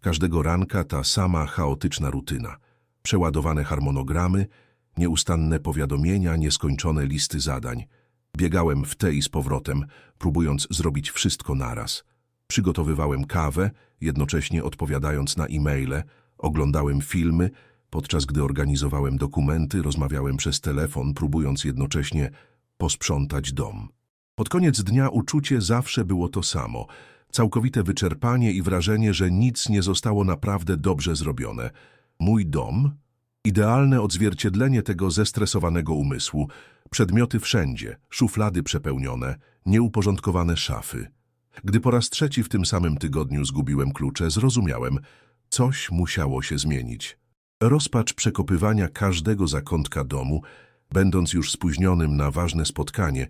Każdego ranka ta sama chaotyczna rutyna. Przeładowane harmonogramy, nieustanne powiadomienia, nieskończone listy zadań. Biegałem w te i z powrotem, próbując zrobić wszystko naraz. Przygotowywałem kawę, jednocześnie odpowiadając na e-maile, oglądałem filmy, podczas gdy organizowałem dokumenty, rozmawiałem przez telefon, próbując jednocześnie posprzątać dom. Pod koniec dnia uczucie zawsze było to samo. Całkowite wyczerpanie i wrażenie, że nic nie zostało naprawdę dobrze zrobione. Mój dom? Idealne odzwierciedlenie tego zestresowanego umysłu. Przedmioty wszędzie, szuflady przepełnione, nieuporządkowane szafy. Gdy po raz trzeci w tym samym tygodniu zgubiłem klucze, zrozumiałem, coś musiało się zmienić. Rozpacz przekopywania każdego zakątka domu, będąc już spóźnionym na ważne spotkanie,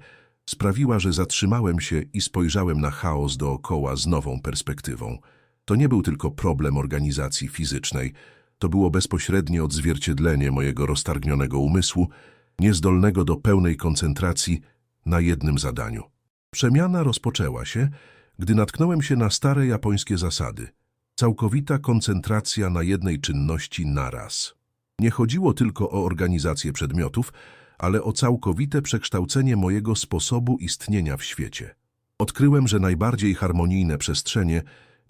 sprawiła, że zatrzymałem się i spojrzałem na chaos dookoła z nową perspektywą. To nie był tylko problem organizacji fizycznej, to było bezpośrednie odzwierciedlenie mojego roztargnionego umysłu, niezdolnego do pełnej koncentracji na jednym zadaniu. Przemiana rozpoczęła się, gdy natknąłem się na stare japońskie zasady. Całkowita koncentracja na jednej czynności naraz. Nie chodziło tylko o organizację przedmiotów, ale o całkowite przekształcenie mojego sposobu istnienia w świecie. Odkryłem, że najbardziej harmonijne przestrzenie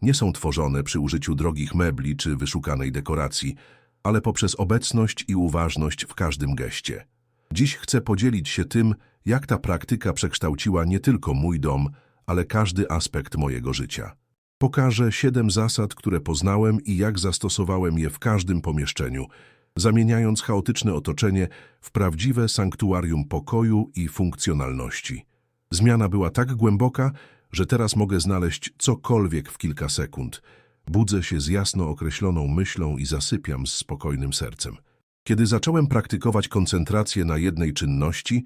nie są tworzone przy użyciu drogich mebli czy wyszukanej dekoracji, ale poprzez obecność i uważność w każdym geście. Dziś chcę podzielić się tym, jak ta praktyka przekształciła nie tylko mój dom, ale każdy aspekt mojego życia. Pokażę siedem zasad, które poznałem i jak zastosowałem je w każdym pomieszczeniu, zamieniając chaotyczne otoczenie w prawdziwe sanktuarium pokoju i funkcjonalności. Zmiana była tak głęboka, że teraz mogę znaleźć cokolwiek w kilka sekund. Budzę się z jasno określoną myślą i zasypiam z spokojnym sercem. Kiedy zacząłem praktykować koncentrację na jednej czynności,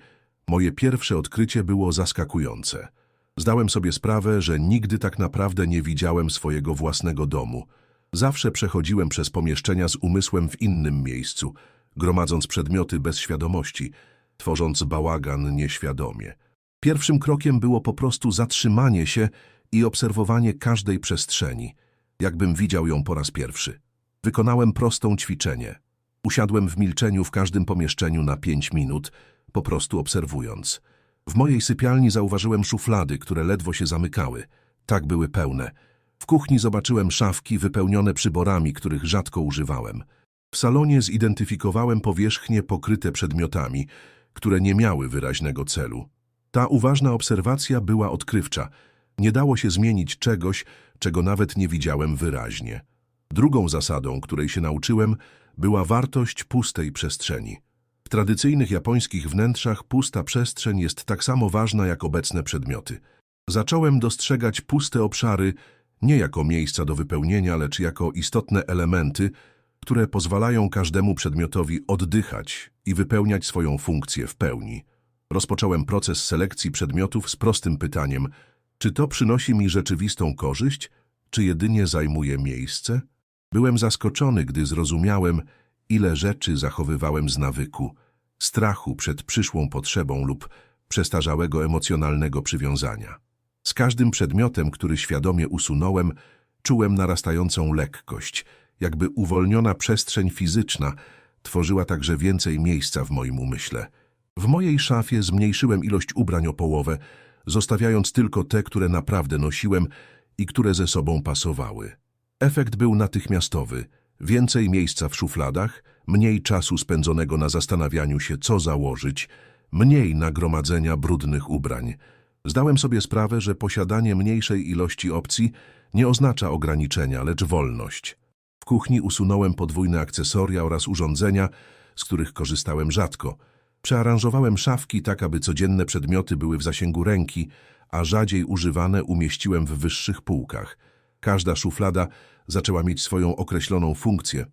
moje pierwsze odkrycie było zaskakujące. Zdałem sobie sprawę, że nigdy tak naprawdę nie widziałem swojego własnego domu. Zawsze przechodziłem przez pomieszczenia z umysłem w innym miejscu, gromadząc przedmioty bez świadomości, tworząc bałagan nieświadomie. Pierwszym krokiem było po prostu zatrzymanie się i obserwowanie każdej przestrzeni, jakbym widział ją po raz pierwszy. Wykonałem prostą ćwiczenie. Usiadłem w milczeniu w każdym pomieszczeniu na pięć minut, po prostu obserwując. W mojej sypialni zauważyłem szuflady, które ledwo się zamykały. Tak były pełne. W kuchni zobaczyłem szafki wypełnione przyborami, których rzadko używałem. W salonie zidentyfikowałem powierzchnie pokryte przedmiotami, które nie miały wyraźnego celu. Ta uważna obserwacja była odkrywcza. Nie dało się zmienić czegoś, czego nawet nie widziałem wyraźnie. Drugą zasadą, której się nauczyłem, była wartość pustej przestrzeni. W tradycyjnych japońskich wnętrzach pusta przestrzeń jest tak samo ważna jak obecne przedmioty. Zacząłem dostrzegać puste obszary nie jako miejsca do wypełnienia, lecz jako istotne elementy, które pozwalają każdemu przedmiotowi oddychać i wypełniać swoją funkcję w pełni. Rozpocząłem proces selekcji przedmiotów z prostym pytaniem, czy to przynosi mi rzeczywistą korzyść, czy jedynie zajmuje miejsce? Byłem zaskoczony, gdy zrozumiałem, ile rzeczy zachowywałem z nawyku, strachu przed przyszłą potrzebą lub przestarzałego emocjonalnego przywiązania. Z każdym przedmiotem, który świadomie usunąłem, czułem narastającą lekkość, jakby uwolniona przestrzeń fizyczna tworzyła także więcej miejsca w moim umyśle. W mojej szafie zmniejszyłem ilość ubrań o połowę, zostawiając tylko te, które naprawdę nosiłem i które ze sobą pasowały. Efekt był natychmiastowy. Więcej miejsca w szufladach, mniej czasu spędzonego na zastanawianiu się, co założyć, mniej nagromadzenia brudnych ubrań. Zdałem sobie sprawę, że posiadanie mniejszej ilości opcji nie oznacza ograniczenia, lecz wolność. W kuchni usunąłem podwójne akcesoria oraz urządzenia, z których korzystałem rzadko. Przearanżowałem szafki tak, aby codzienne przedmioty były w zasięgu ręki, a rzadziej używane umieściłem w wyższych półkach. Każda szuflada zaczęła mieć swoją określoną funkcję,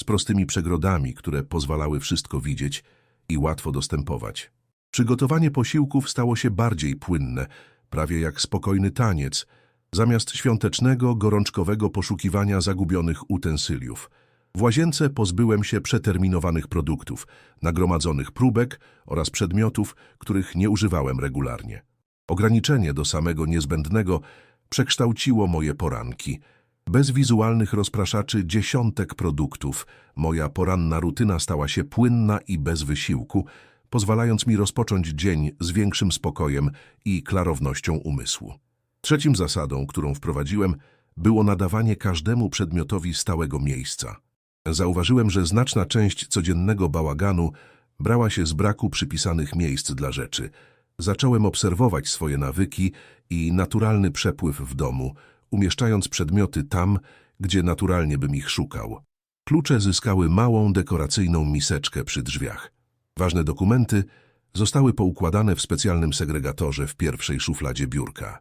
z prostymi przegrodami, które pozwalały wszystko widzieć i łatwo dostępować. Przygotowanie posiłków stało się bardziej płynne, prawie jak spokojny taniec, zamiast świątecznego, gorączkowego poszukiwania zagubionych utensyliów. W łazience pozbyłem się przeterminowanych produktów, nagromadzonych próbek oraz przedmiotów, których nie używałem regularnie. Ograniczenie do samego niezbędnego przekształciło moje poranki. Bez wizualnych rozpraszaczy dziesiątek produktów, moja poranna rutyna stała się płynna i bez wysiłku, pozwalając mi rozpocząć dzień z większym spokojem i klarownością umysłu. Trzecim zasadą, którą wprowadziłem, było nadawanie każdemu przedmiotowi stałego miejsca. Zauważyłem, że znaczna część codziennego bałaganu brała się z braku przypisanych miejsc dla rzeczy. Zacząłem obserwować swoje nawyki i naturalny przepływ w domu, umieszczając przedmioty tam, gdzie naturalnie bym ich szukał. Klucze zyskały małą, dekoracyjną miseczkę przy drzwiach. Ważne dokumenty zostały poukładane w specjalnym segregatorze w pierwszej szufladzie biurka.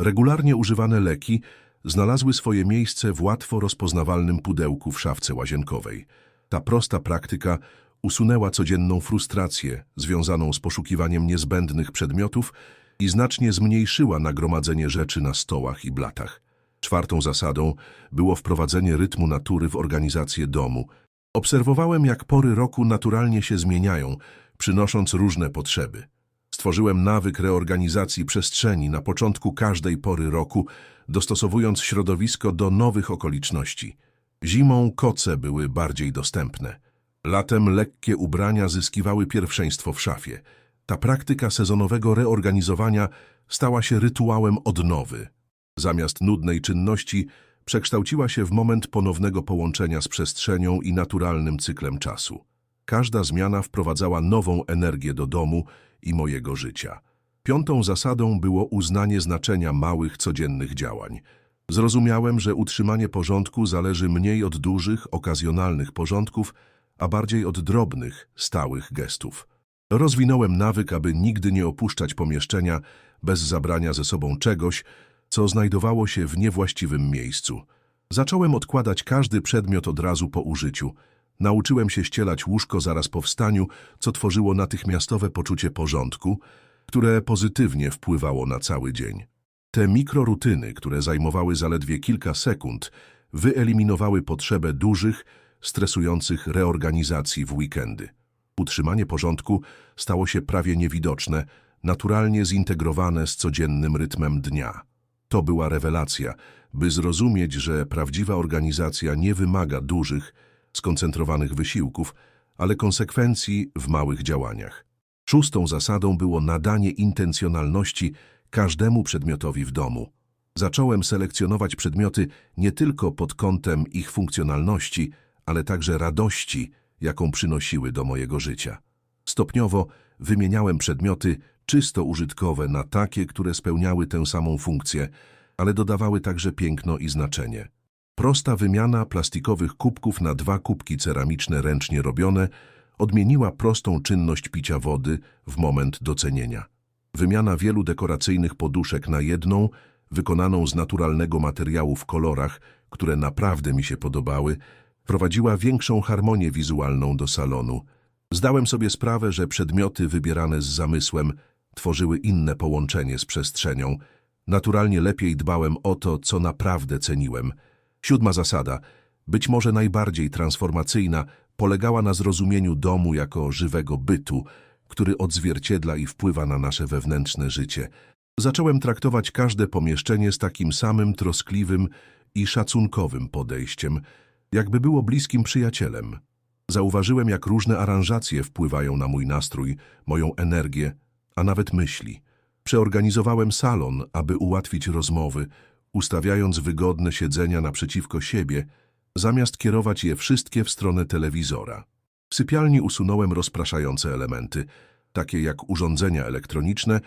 Regularnie używane leki znalazły swoje miejsce w łatwo rozpoznawalnym pudełku w szafce łazienkowej. Ta prosta praktyka usunęła codzienną frustrację związaną z poszukiwaniem niezbędnych przedmiotów i znacznie zmniejszyła nagromadzenie rzeczy na stołach i blatach. Czwartą zasadą było wprowadzenie rytmu natury w organizację domu. Obserwowałem, jak pory roku naturalnie się zmieniają, przynosząc różne potrzeby. Stworzyłem nawyk reorganizacji przestrzeni na początku każdej pory roku, dostosowując środowisko do nowych okoliczności. Zimą koce były bardziej dostępne. Latem lekkie ubrania zyskiwały pierwszeństwo w szafie. Ta praktyka sezonowego reorganizowania stała się rytuałem odnowy. Zamiast nudnej czynności przekształciła się w moment ponownego połączenia z przestrzenią i naturalnym cyklem czasu. Każda zmiana wprowadzała nową energię do domu i mojego życia. Piątą zasadą było uznanie znaczenia małych, codziennych działań. Zrozumiałem, że utrzymanie porządku zależy mniej od dużych, okazjonalnych porządków, a bardziej od drobnych, stałych gestów. Rozwinąłem nawyk, aby nigdy nie opuszczać pomieszczenia bez zabrania ze sobą czegoś, co znajdowało się w niewłaściwym miejscu. Zacząłem odkładać każdy przedmiot od razu po użyciu. Nauczyłem się ścielać łóżko zaraz po wstaniu, co tworzyło natychmiastowe poczucie porządku, które pozytywnie wpływało na cały dzień. Te mikrorutyny, które zajmowały zaledwie kilka sekund, wyeliminowały potrzebę dużych, stresujących reorganizacji w weekendy. Utrzymanie porządku stało się prawie niewidoczne, naturalnie zintegrowane z codziennym rytmem dnia. To była rewelacja, by zrozumieć, że prawdziwa organizacja nie wymaga dużych, skoncentrowanych wysiłków, ale konsekwencji w małych działaniach. Szóstą zasadą było nadanie intencjonalności każdemu przedmiotowi w domu. Zacząłem selekcjonować przedmioty nie tylko pod kątem ich funkcjonalności, ale także radości, jaką przynosiły do mojego życia. Stopniowo wymieniałem przedmioty czysto użytkowe na takie, które spełniały tę samą funkcję, ale dodawały także piękno i znaczenie. Prosta wymiana plastikowych kubków na dwa kubki ceramiczne ręcznie robione odmieniła prostą czynność picia wody w moment docenienia. Wymiana wielu dekoracyjnych poduszek na jedną, wykonaną z naturalnego materiału w kolorach, które naprawdę mi się podobały, prowadziła większą harmonię wizualną do salonu. Zdałem sobie sprawę, że przedmioty wybierane z zamysłem tworzyły inne połączenie z przestrzenią. Naturalnie lepiej dbałem o to, co naprawdę ceniłem. Siódma zasada, być może najbardziej transformacyjna, polegała na zrozumieniu domu jako żywego bytu, który odzwierciedla i wpływa na nasze wewnętrzne życie. Zacząłem traktować każde pomieszczenie z takim samym troskliwym i szacunkowym podejściem, jakby było bliskim przyjacielem. Zauważyłem, jak różne aranżacje wpływają na mój nastrój, moją energię, a nawet myśli. Przeorganizowałem salon, aby ułatwić rozmowy, ustawiając wygodne siedzenia naprzeciwko siebie, zamiast kierować je wszystkie w stronę telewizora. W sypialni usunąłem rozpraszające elementy, takie jak urządzenia elektroniczne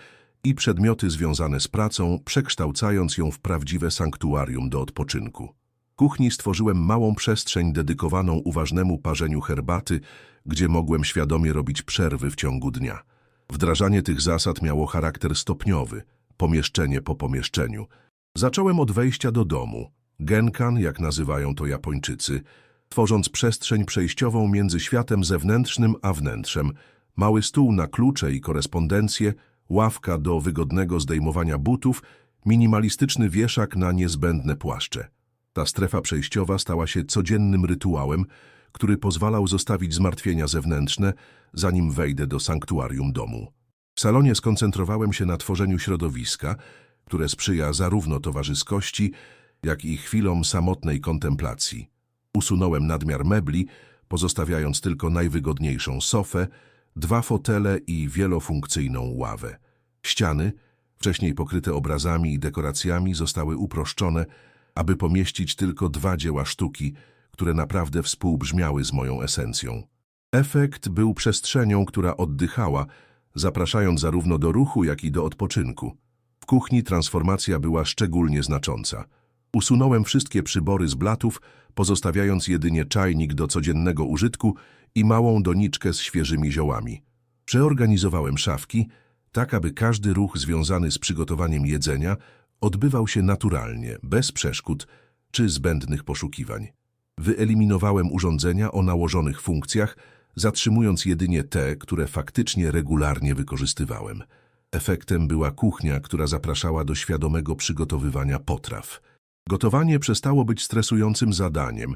i przedmioty związane z pracą, przekształcając ją w prawdziwe sanktuarium do odpoczynku. W kuchni stworzyłem małą przestrzeń dedykowaną uważnemu parzeniu herbaty, gdzie mogłem świadomie robić przerwy w ciągu dnia. Wdrażanie tych zasad miało charakter stopniowy, pomieszczenie po pomieszczeniu. Zacząłem od wejścia do domu, genkan, jak nazywają to Japończycy, tworząc przestrzeń przejściową między światem zewnętrznym a wnętrzem, mały stół na klucze i korespondencję, ławka do wygodnego zdejmowania butów, minimalistyczny wieszak na niezbędne płaszcze. Ta strefa przejściowa stała się codziennym rytuałem, który pozwalał zostawić zmartwienia zewnętrzne, zanim wejdę do sanktuarium domu. W salonie skoncentrowałem się na tworzeniu środowiska, które sprzyja zarówno towarzyskości, jak i chwilom samotnej kontemplacji. Usunąłem nadmiar mebli, pozostawiając tylko najwygodniejszą sofę, dwa fotele i wielofunkcyjną ławę. Ściany, wcześniej pokryte obrazami i dekoracjami, zostały uproszczone, aby pomieścić tylko dwa dzieła sztuki, które naprawdę współbrzmiały z moją esencją. Efekt był przestrzenią, która oddychała, zapraszając zarówno do ruchu, jak i do odpoczynku. W kuchni transformacja była szczególnie znacząca. Usunąłem wszystkie przybory z blatów, pozostawiając jedynie czajnik do codziennego użytku i małą doniczkę z świeżymi ziołami. Przeorganizowałem szafki, tak aby każdy ruch związany z przygotowaniem jedzenia odbywał się naturalnie, bez przeszkód czy zbędnych poszukiwań. Wyeliminowałem urządzenia o nałożonych funkcjach, zatrzymując jedynie te, które faktycznie regularnie wykorzystywałem. Efektem była kuchnia, która zapraszała do świadomego przygotowywania potraw. Gotowanie przestało być stresującym zadaniem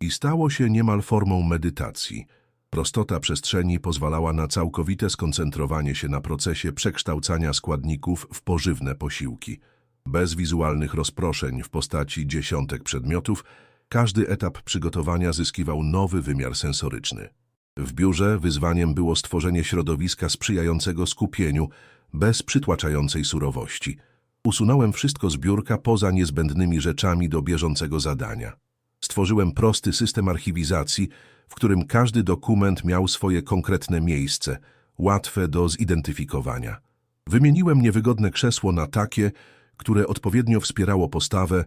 i stało się niemal formą medytacji. Prostota przestrzeni pozwalała na całkowite skoncentrowanie się na procesie przekształcania składników w pożywne posiłki. Bez wizualnych rozproszeń w postaci dziesiątek przedmiotów, każdy etap przygotowania zyskiwał nowy wymiar sensoryczny. W biurze wyzwaniem było stworzenie środowiska sprzyjającego skupieniu, bez przytłaczającej surowości. Usunąłem wszystko z biurka poza niezbędnymi rzeczami do bieżącego zadania. Stworzyłem prosty system archiwizacji, w którym każdy dokument miał swoje konkretne miejsce, łatwe do zidentyfikowania. Wymieniłem niewygodne krzesło na takie, które odpowiednio wspierało postawę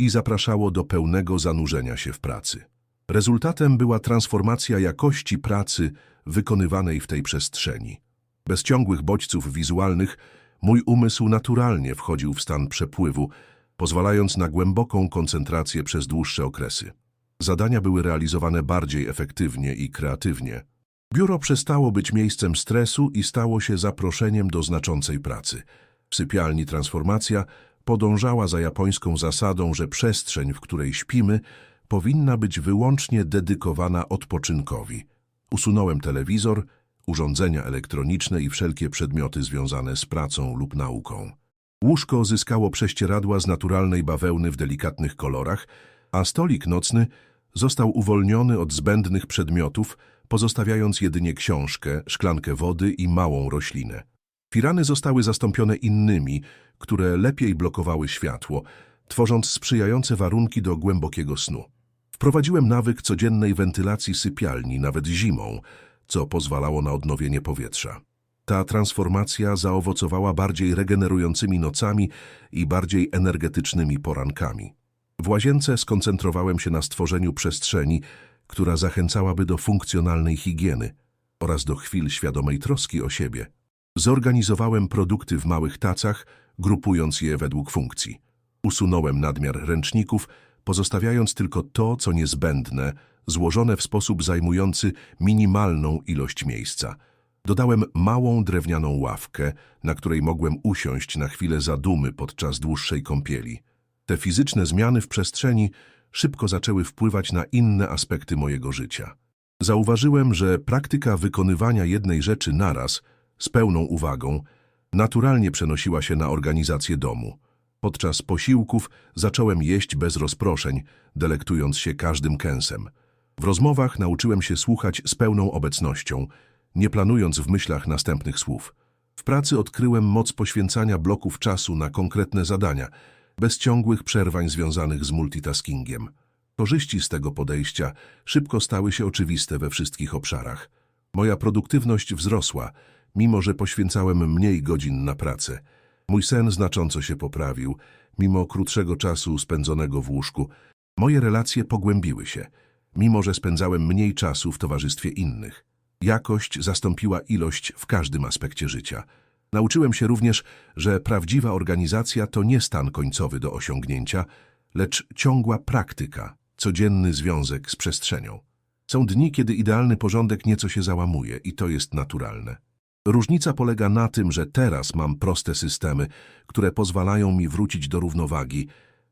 i zapraszało do pełnego zanurzenia się w pracy. Rezultatem była transformacja jakości pracy wykonywanej w tej przestrzeni. Bez ciągłych bodźców wizualnych mój umysł naturalnie wchodził w stan przepływu, pozwalając na głęboką koncentrację przez dłuższe okresy. Zadania były realizowane bardziej efektywnie i kreatywnie. Biuro przestało być miejscem stresu i stało się zaproszeniem do znaczącej pracy. W sypialni transformacja podążała za japońską zasadą, że przestrzeń, w której śpimy, powinna być wyłącznie dedykowana odpoczynkowi. Usunąłem telewizor, urządzenia elektroniczne i wszelkie przedmioty związane z pracą lub nauką. Łóżko zyskało prześcieradła z naturalnej bawełny w delikatnych kolorach, a stolik nocny został uwolniony od zbędnych przedmiotów, pozostawiając jedynie książkę, szklankę wody i małą roślinę. Firany zostały zastąpione innymi, które lepiej blokowały światło, tworząc sprzyjające warunki do głębokiego snu. Wprowadziłem nawyk codziennej wentylacji sypialni, nawet zimą, co pozwalało na odnowienie powietrza. Ta transformacja zaowocowała bardziej regenerującymi nocami i bardziej energetycznymi porankami. W łazience skoncentrowałem się na stworzeniu przestrzeni, która zachęcałaby do funkcjonalnej higieny oraz do chwil świadomej troski o siebie. Zorganizowałem produkty w małych tacach, grupując je według funkcji. Usunąłem nadmiar ręczników, pozostawiając tylko to, co niezbędne, złożone w sposób zajmujący minimalną ilość miejsca. Dodałem małą drewnianą ławkę, na której mogłem usiąść na chwilę zadumy podczas dłuższej kąpieli. Te fizyczne zmiany w przestrzeni szybko zaczęły wpływać na inne aspekty mojego życia. Zauważyłem, że praktyka wykonywania jednej rzeczy naraz, z pełną uwagą, naturalnie przenosiła się na organizację domu. Podczas posiłków zacząłem jeść bez rozproszeń, delektując się każdym kęsem. W rozmowach nauczyłem się słuchać z pełną obecnością, nie planując w myślach następnych słów. W pracy odkryłem moc poświęcania bloków czasu na konkretne zadania, bez ciągłych przerwań związanych z multitaskingiem. Korzyści z tego podejścia szybko stały się oczywiste we wszystkich obszarach. Moja produktywność wzrosła, mimo że poświęcałem mniej godzin na pracę. Mój sen znacząco się poprawił, mimo krótszego czasu spędzonego w łóżku. Moje relacje pogłębiły się, mimo że spędzałem mniej czasu w towarzystwie innych. Jakość zastąpiła ilość w każdym aspekcie życia. Nauczyłem się również, że prawdziwa organizacja to nie stan końcowy do osiągnięcia, lecz ciągła praktyka, codzienny związek z przestrzenią. Są dni, kiedy idealny porządek nieco się załamuje i to jest naturalne. Różnica polega na tym, że teraz mam proste systemy, które pozwalają mi wrócić do równowagi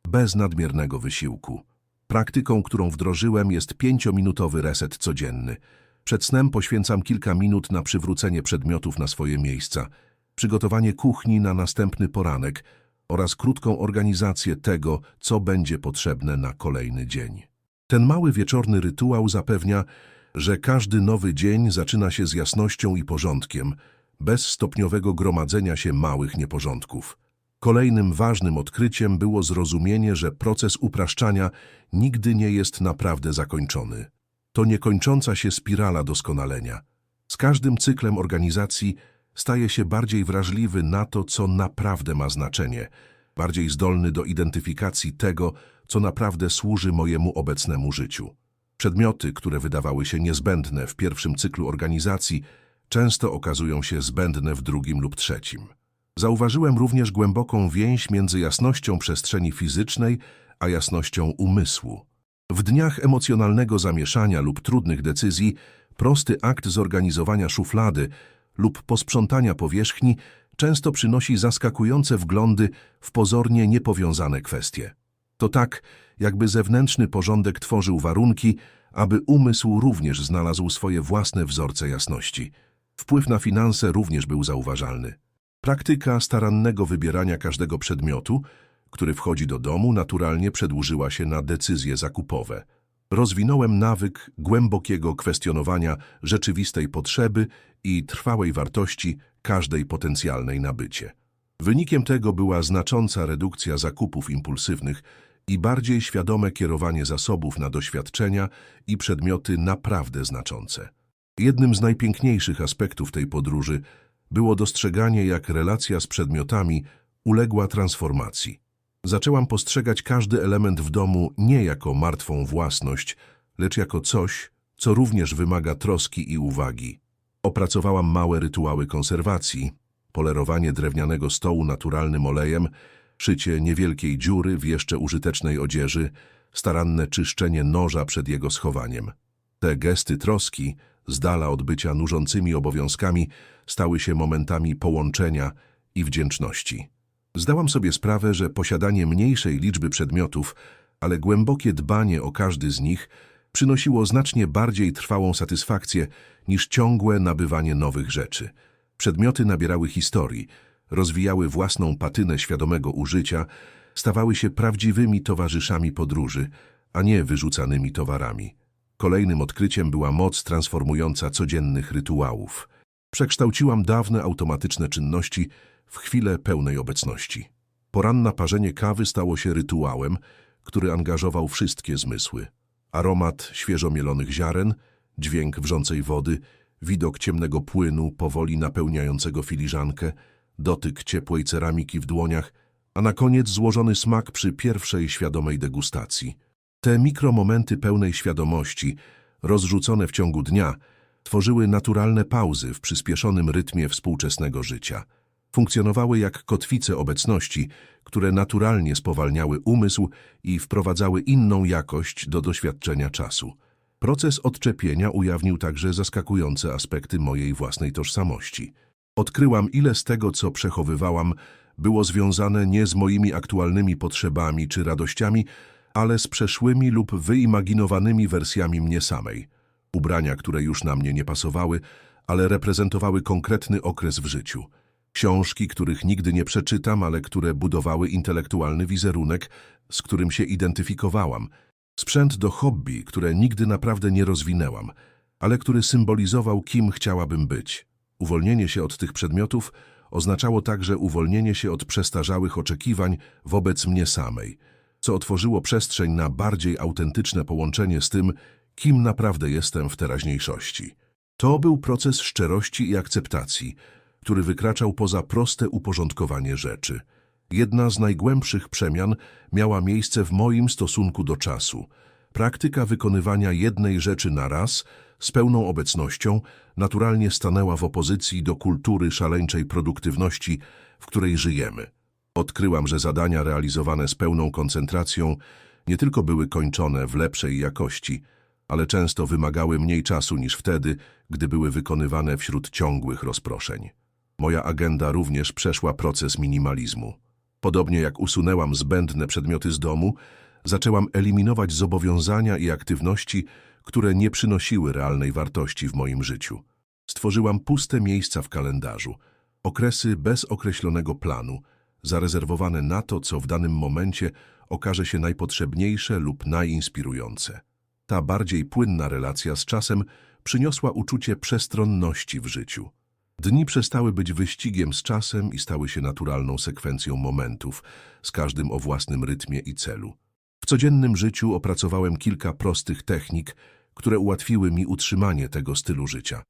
bez nadmiernego wysiłku. Praktyką, którą wdrożyłem jest pięciominutowy reset codzienny. Przed snem poświęcam kilka minut na przywrócenie przedmiotów na swoje miejsca, przygotowanie kuchni na następny poranek oraz krótką organizację tego, co będzie potrzebne na kolejny dzień. Ten mały wieczorny rytuał zapewnia, że każdy nowy dzień zaczyna się z jasnością i porządkiem, bez stopniowego gromadzenia się małych nieporządków. Kolejnym ważnym odkryciem było zrozumienie, że proces upraszczania nigdy nie jest naprawdę zakończony. To niekończąca się spirala doskonalenia. Z każdym cyklem organizacji staje się bardziej wrażliwy na to, co naprawdę ma znaczenie, bardziej zdolny do identyfikacji tego, co naprawdę służy mojemu obecnemu życiu. Przedmioty, które wydawały się niezbędne w pierwszym cyklu organizacji, często okazują się zbędne w drugim lub trzecim. Zauważyłem również głęboką więź między jasnością przestrzeni fizycznej a jasnością umysłu. W dniach emocjonalnego zamieszania lub trudnych decyzji, prosty akt zorganizowania szuflady lub posprzątania powierzchni często przynosi zaskakujące wglądy w pozornie niepowiązane kwestie. To tak, jakby zewnętrzny porządek tworzył warunki, aby umysł również znalazł swoje własne wzorce jasności. Wpływ na finanse również był zauważalny. Praktyka starannego wybierania każdego przedmiotu, który wchodzi do domu, naturalnie przedłużyła się na decyzje zakupowe. Rozwinąłem nawyk głębokiego kwestionowania rzeczywistej potrzeby i trwałej wartości każdej potencjalnej nabycie. Wynikiem tego była znacząca redukcja zakupów impulsywnych i bardziej świadome kierowanie zasobów na doświadczenia i przedmioty naprawdę znaczące. Jednym z najpiękniejszych aspektów tej podróży było dostrzeganie, jak relacja z przedmiotami uległa transformacji. Zaczęłam postrzegać każdy element w domu nie jako martwą własność, lecz jako coś, co również wymaga troski i uwagi. Opracowałam małe rytuały konserwacji, polerowanie drewnianego stołu naturalnym olejem, szycie niewielkiej dziury w jeszcze użytecznej odzieży, staranne czyszczenie noża przed jego schowaniem. Te gesty troski, z dala od bycia nużącymi obowiązkami, stały się momentami połączenia i wdzięczności. Zdałam sobie sprawę, że posiadanie mniejszej liczby przedmiotów, ale głębokie dbanie o każdy z nich przynosiło znacznie bardziej trwałą satysfakcję niż ciągłe nabywanie nowych rzeczy. Przedmioty nabierały historii, rozwijały własną patynę świadomego użycia, stawały się prawdziwymi towarzyszami podróży, a nie wyrzucanymi towarami. Kolejnym odkryciem była moc transformująca codziennych rytuałów. Przekształciłam dawne automatyczne czynności w chwilę pełnej obecności. Poranne parzenie kawy stało się rytuałem, który angażował wszystkie zmysły. Aromat świeżo mielonych ziaren, dźwięk wrzącej wody, widok ciemnego płynu powoli napełniającego filiżankę, dotyk ciepłej ceramiki w dłoniach, a na koniec złożony smak przy pierwszej świadomej degustacji. Te mikromomenty pełnej świadomości, rozrzucone w ciągu dnia, tworzyły naturalne pauzy w przyspieszonym rytmie współczesnego życia. Funkcjonowały jak kotwice obecności, które naturalnie spowalniały umysł i wprowadzały inną jakość do doświadczenia czasu. Proces odczepienia ujawnił także zaskakujące aspekty mojej własnej tożsamości. Odkryłam, ile z tego, co przechowywałam, było związane nie z moimi aktualnymi potrzebami czy radościami, ale z przeszłymi lub wyimaginowanymi wersjami mnie samej. Ubrania, które już na mnie nie pasowały, ale reprezentowały konkretny okres w życiu. Książki, których nigdy nie przeczytam, ale które budowały intelektualny wizerunek, z którym się identyfikowałam. Sprzęt do hobby, które nigdy naprawdę nie rozwinęłam, ale który symbolizował, kim chciałabym być. Uwolnienie się od tych przedmiotów oznaczało także uwolnienie się od przestarzałych oczekiwań wobec mnie samej, co otworzyło przestrzeń na bardziej autentyczne połączenie z tym, kim naprawdę jestem w teraźniejszości. To był proces szczerości i akceptacji, który wykraczał poza proste uporządkowanie rzeczy. Jedna z najgłębszych przemian miała miejsce w moim stosunku do czasu. Praktyka wykonywania jednej rzeczy na raz, z pełną obecnością, naturalnie stanęła w opozycji do kultury szaleńczej produktywności, w której żyjemy. Odkryłam, że zadania realizowane z pełną koncentracją nie tylko były kończone w lepszej jakości, ale często wymagały mniej czasu niż wtedy, gdy były wykonywane wśród ciągłych rozproszeń. Moja agenda również przeszła proces minimalizmu. Podobnie jak usunęłam zbędne przedmioty z domu, zaczęłam eliminować zobowiązania i aktywności, które nie przynosiły realnej wartości w moim życiu. Stworzyłam puste miejsca w kalendarzu, okresy bez określonego planu, zarezerwowane na to, co w danym momencie okaże się najpotrzebniejsze lub najinspirujące. Ta bardziej płynna relacja z czasem przyniosła uczucie przestronności w życiu. Dni przestały być wyścigiem z czasem i stały się naturalną sekwencją momentów, z każdym o własnym rytmie i celu. W codziennym życiu opracowałem kilka prostych technik, które ułatwiły mi utrzymanie tego stylu życia.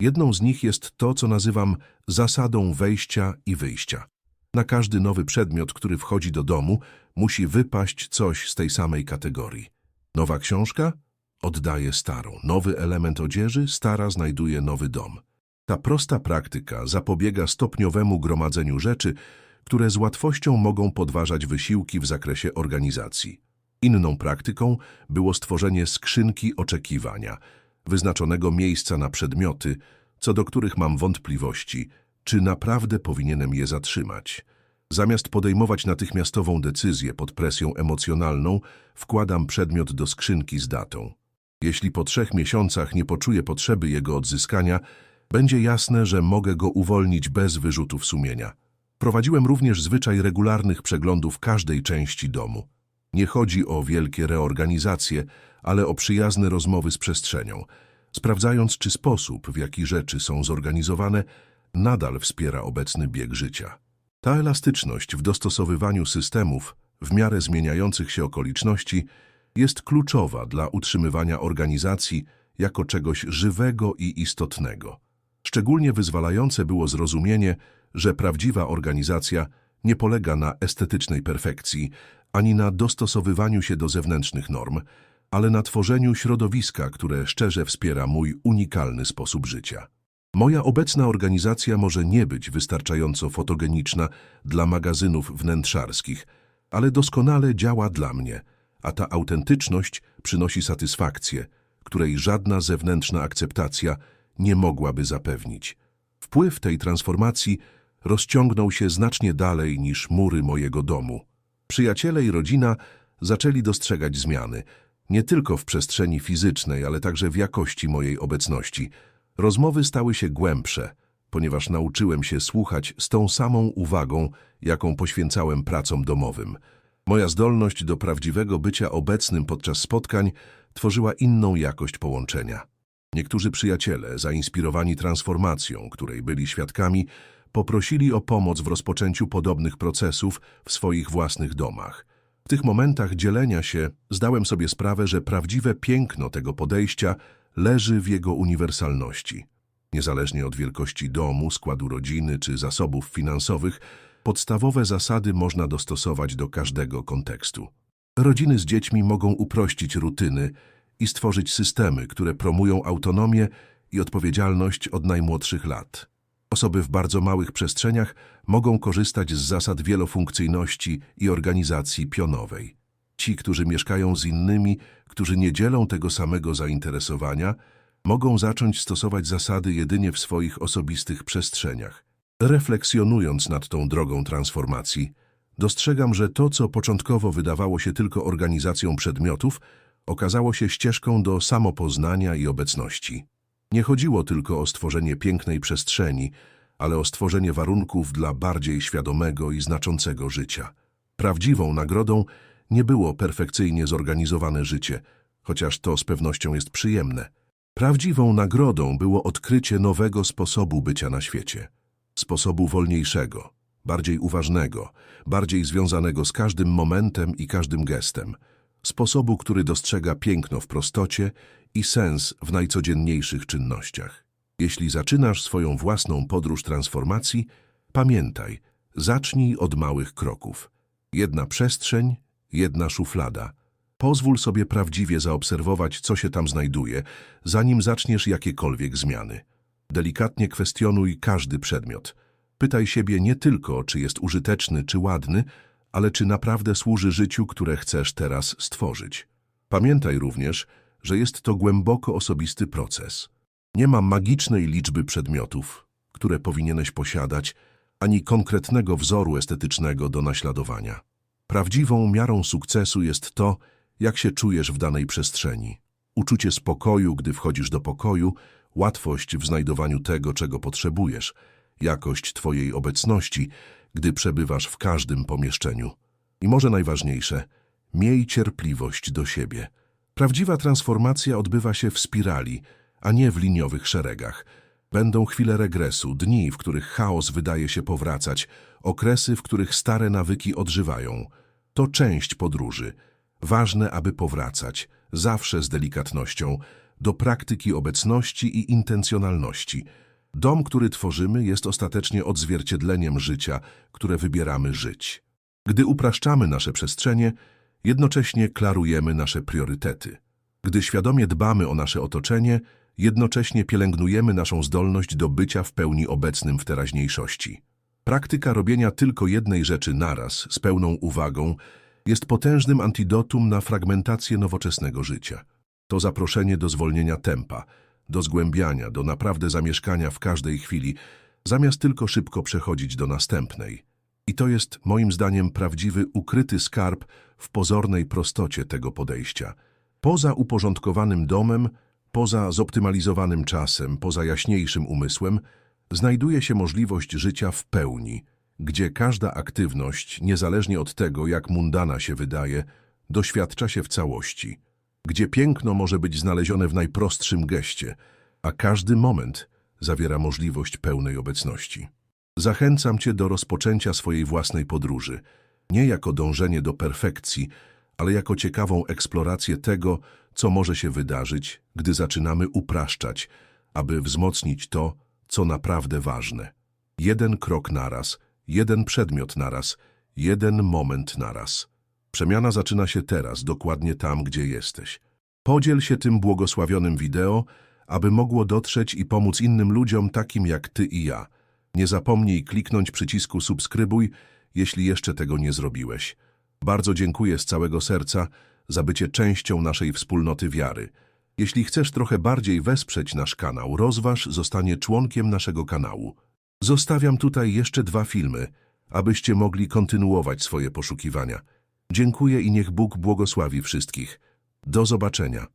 Jedną z nich jest to, co nazywam zasadą wejścia i wyjścia. Na każdy nowy przedmiot, który wchodzi do domu, musi wypaść coś z tej samej kategorii. Nowa książka? Oddaje starą. Nowy element odzieży? Stara znajduje nowy dom. Ta prosta praktyka zapobiega stopniowemu gromadzeniu rzeczy, które z łatwością mogą podważać wysiłki w zakresie organizacji. Inną praktyką było stworzenie skrzynki oczekiwania, wyznaczonego miejsca na przedmioty, co do których mam wątpliwości, czy naprawdę powinienem je zatrzymać. Zamiast podejmować natychmiastową decyzję pod presją emocjonalną, wkładam przedmiot do skrzynki z datą. Jeśli po trzech miesiącach nie poczuję potrzeby jego odzyskania, będzie jasne, że mogę go uwolnić bez wyrzutów sumienia. Prowadziłem również zwyczaj regularnych przeglądów każdej części domu. Nie chodzi o wielkie reorganizacje, ale o przyjazne rozmowy z przestrzenią, sprawdzając, czy sposób, w jaki rzeczy są zorganizowane, nadal wspiera obecny bieg życia. Ta elastyczność w dostosowywaniu systemów w miarę zmieniających się okoliczności jest kluczowa dla utrzymywania organizacji jako czegoś żywego i istotnego. Szczególnie wyzwalające było zrozumienie, że prawdziwa organizacja nie polega na estetycznej perfekcji ani na dostosowywaniu się do zewnętrznych norm, ale na tworzeniu środowiska, które szczerze wspiera mój unikalny sposób życia. Moja obecna organizacja może nie być wystarczająco fotogeniczna dla magazynów wnętrzarskich, ale doskonale działa dla mnie, a ta autentyczność przynosi satysfakcję, której żadna zewnętrzna akceptacja nie mogłaby zapewnić. Wpływ tej transformacji rozciągnął się znacznie dalej niż mury mojego domu. Przyjaciele i rodzina zaczęli dostrzegać zmiany, nie tylko w przestrzeni fizycznej, ale także w jakości mojej obecności. Rozmowy stały się głębsze, ponieważ nauczyłem się słuchać z tą samą uwagą, jaką poświęcałem pracom domowym. Moja zdolność do prawdziwego bycia obecnym podczas spotkań tworzyła inną jakość połączenia. Niektórzy przyjaciele, zainspirowani transformacją, której byli świadkami, poprosili o pomoc w rozpoczęciu podobnych procesów w swoich własnych domach. W tych momentach dzielenia się zdałem sobie sprawę, że prawdziwe piękno tego podejścia leży w jego uniwersalności. Niezależnie od wielkości domu, składu rodziny czy zasobów finansowych, podstawowe zasady można dostosować do każdego kontekstu. Rodziny z dziećmi mogą uprościć rutyny i stworzyć systemy, które promują autonomię i odpowiedzialność od najmłodszych lat. Osoby w bardzo małych przestrzeniach mogą korzystać z zasad wielofunkcyjności i organizacji pionowej. Ci, którzy mieszkają z innymi, którzy nie dzielą tego samego zainteresowania, mogą zacząć stosować zasady jedynie w swoich osobistych przestrzeniach. Refleksjonując nad tą drogą transformacji, dostrzegam, że to, co początkowo wydawało się tylko organizacją przedmiotów, okazało się ścieżką do samopoznania i obecności. Nie chodziło tylko o stworzenie pięknej przestrzeni, ale o stworzenie warunków dla bardziej świadomego i znaczącego życia. Prawdziwą nagrodą nie było perfekcyjnie zorganizowane życie, chociaż to z pewnością jest przyjemne. Prawdziwą nagrodą było odkrycie nowego sposobu bycia na świecie. Sposobu wolniejszego, bardziej uważnego, bardziej związanego z każdym momentem i każdym gestem. Sposobu, który dostrzega piękno w prostocie i sens w najcodzienniejszych czynnościach. Jeśli zaczynasz swoją własną podróż transformacji, pamiętaj, zacznij od małych kroków. Jedna przestrzeń, jedna szuflada. Pozwól sobie prawdziwie zaobserwować, co się tam znajduje, zanim zaczniesz jakiekolwiek zmiany. Delikatnie kwestionuj każdy przedmiot. Pytaj siebie nie tylko, czy jest użyteczny czy ładny, ale czy naprawdę służy życiu, które chcesz teraz stworzyć. Pamiętaj również, że jest to głęboko osobisty proces. Nie ma magicznej liczby przedmiotów, które powinieneś posiadać, ani konkretnego wzoru estetycznego do naśladowania. Prawdziwą miarą sukcesu jest to, jak się czujesz w danej przestrzeni. Uczucie spokoju, gdy wchodzisz do pokoju, łatwość w znajdowaniu tego, czego potrzebujesz jakość Twojej obecności, gdy przebywasz w każdym pomieszczeniu. I może najważniejsze, miej cierpliwość do siebie. Prawdziwa transformacja odbywa się w spirali, a nie w liniowych szeregach. Będą chwile regresu, dni, w których chaos wydaje się powracać, okresy, w których stare nawyki odżywają. To część podróży. Ważne, aby powracać, zawsze z delikatnością, do praktyki obecności i intencjonalności. Dom, który tworzymy, jest ostatecznie odzwierciedleniem życia, które wybieramy żyć. Gdy upraszczamy nasze przestrzenie, jednocześnie klarujemy nasze priorytety. Gdy świadomie dbamy o nasze otoczenie, jednocześnie pielęgnujemy naszą zdolność do bycia w pełni obecnym w teraźniejszości. Praktyka robienia tylko jednej rzeczy naraz, z pełną uwagą, jest potężnym antidotum na fragmentację nowoczesnego życia. To zaproszenie do zwolnienia tempa, do zgłębiania, do naprawdę zamieszkania w każdej chwili, zamiast tylko szybko przechodzić do następnej. I to jest, moim zdaniem, prawdziwy, ukryty skarb w pozornej prostocie tego podejścia. Poza uporządkowanym domem, poza zoptymalizowanym czasem, poza jaśniejszym umysłem, znajduje się możliwość życia w pełni, gdzie każda aktywność, niezależnie od tego, jak mundana się wydaje, doświadcza się w całości, gdzie piękno może być znalezione w najprostszym geście, a każdy moment zawiera możliwość pełnej obecności. Zachęcam Cię do rozpoczęcia swojej własnej podróży, nie jako dążenie do perfekcji, ale jako ciekawą eksplorację tego, co może się wydarzyć, gdy zaczynamy upraszczać, aby wzmocnić to, co naprawdę ważne. Jeden krok naraz, jeden przedmiot naraz, jeden moment naraz. Przemiana zaczyna się teraz, dokładnie tam, gdzie jesteś. Podziel się tym błogosławionym wideo, aby mogło dotrzeć i pomóc innym ludziom takim jak Ty i ja. Nie zapomnij kliknąć przycisku subskrybuj, jeśli jeszcze tego nie zrobiłeś. Bardzo dziękuję z całego serca za bycie częścią naszej wspólnoty wiary. Jeśli chcesz trochę bardziej wesprzeć nasz kanał, rozważ zostanie członkiem naszego kanału. Zostawiam tutaj jeszcze dwa filmy, abyście mogli kontynuować swoje poszukiwania. Dziękuję i niech Bóg błogosławi wszystkich. Do zobaczenia.